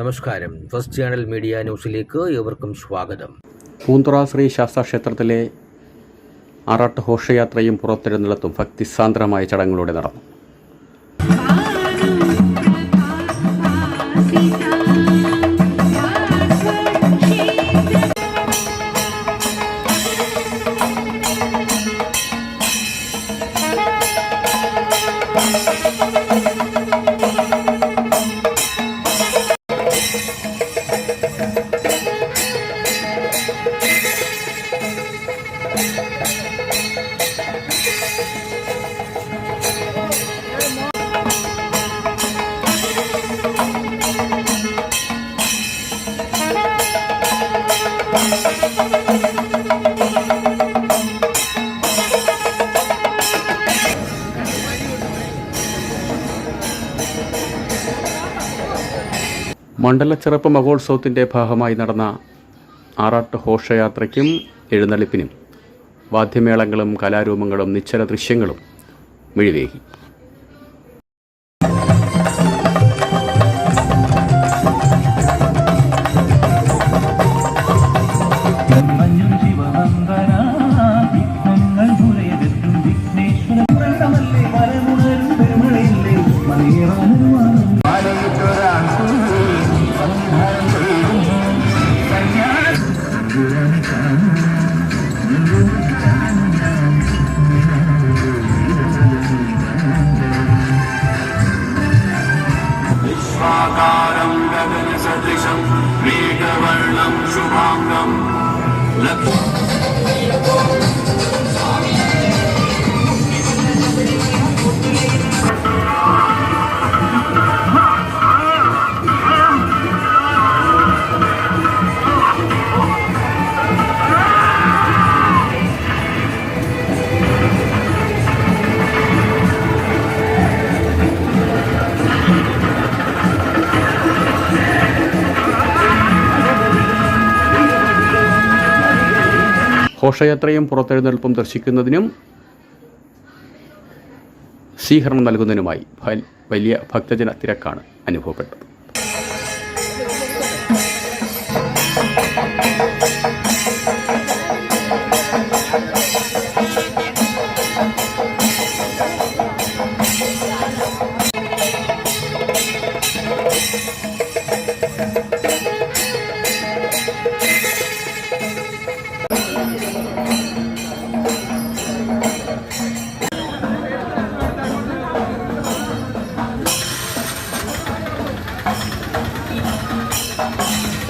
നമസ്കാരം. First channel media ന്യൂസിലേക്ക് ഏവർക്കും സ്വാഗതം. പൂന്തുറ ശ്രീ ശാസ്താ ക്ഷേത്രത്തിലെ ആറാട്ട് ഘോഷയാത്രയും പുറത്തെഴുന്നള്ളത്തും ഭക്തിസാന്ദ്രമായ ചടങ്ങുകളോടെ നടന്നു. മണ്ഡലച്ചെറുപ്പ് മഹോത്സവത്തിന്റെ ഭാഗമായി നടന്ന ആറാട്ട് ഘോഷയാത്രയ്ക്കും എഴുന്നള്ളിപ്പിനും വാദ്യമേളങ്ങളും കലാരൂപങ്ങളും നിശ്ചല ദൃശ്യങ്ങളും മിഴിവേകി. പുഷ്പാകാരം ഗഗനസദൃശം മേഘവർണം ശുഭാംഗം. ലക്ഷ്മി ഘോഷയാത്രയും പുറത്തെഴുന്നേൽപ്പും ദർശിക്കുന്നതിനും സ്വീകരണം നൽകുന്നതിനുമായി വലിയ ഭക്തജന തിരക്കാണ് അനുഭവപ്പെട്ടത്. いいね。